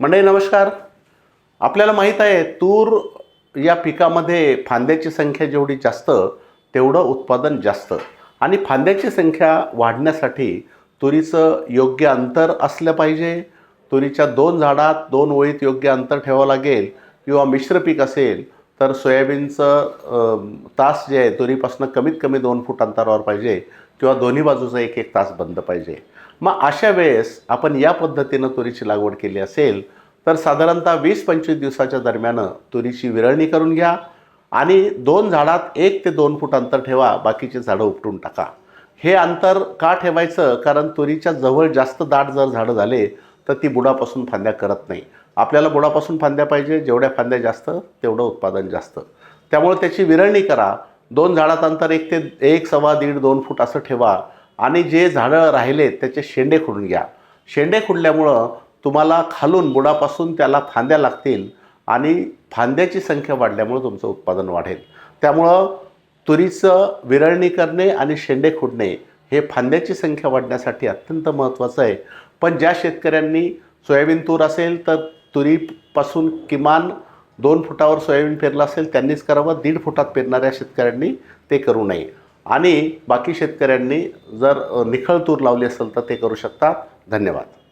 मंडळी नमस्कार. आपल्याला माहीत आहे तूर या पिकामध्ये फांद्याची संख्या जेवढी जास्त तेवढं उत्पादन जास्त. आणि फांद्याची संख्या वाढण्यासाठी तुरीचं योग्य अंतर असलं पाहिजे. तुरीच्या दोन झाडात दोन ओळीत योग्य अंतर ठेवावं लागेल किंवा मिश्र पीक असेल तर सोयाबीनचं तास जे आहे दोन्हीपासून कमीत कमी दोन फूट अंतरावर पाहिजे किंवा दोन्ही बाजूचा एक एक तास बंद पाहिजे. मग अशा वेळेस आपण या पद्धतीनं तुरीची लागवड केली असेल तर साधारणतः वीस पंचवीस दिवसाच्या दरम्यान तुरीची विरळणी करून घ्या आणि दोन झाडात एक ते दोन फूट अंतर ठेवा बाकीचे झाडं उपटून टाका. हे अंतर का ठेवायचं? कारण तुरीच्या जवळ जास्त दाट जर झाडं झाले तर ती बुडापासून फांद्या करत नाही. आपल्याला बुडापासून फांद्या पाहिजे जेवढ्या फांद्या जास्त तेवढं उत्पादन जास्त. त्यामुळे त्याची विरळणी करा. दोन झाडात अंतर एक ते एक सव्वा दीड दोन फूट असं ठेवा. आणि जे झाडं राहिले त्याचे शेंडे खुडून घ्या. शेंडे खुडल्यामुळं तुम्हाला खालून बुडापासून त्याला फांद्या लागतील आणि फांद्याची संख्या वाढल्यामुळं तुमचं उत्पादन वाढेल. त्यामुळं तुरीचं विरळणी करणे आणि शेंडे खुडणे हे फांद्याची संख्या वाढण्यासाठी अत्यंत महत्त्वाचं आहे. पण ज्या शेतकऱ्यांनी सोयाबीन तूर असेल तर तुरीपासून किमान दोन फुटावर सोयाबीन पेरलं असेल त्यांनीच करावं. दीड फुटात पेरणाऱ्या शेतकऱ्यांनी ते करू नये. आणि बाकी शेतकऱ्यांनी जर निखळ तूर लावली असेल तर ते करू शकतात. धन्यवाद.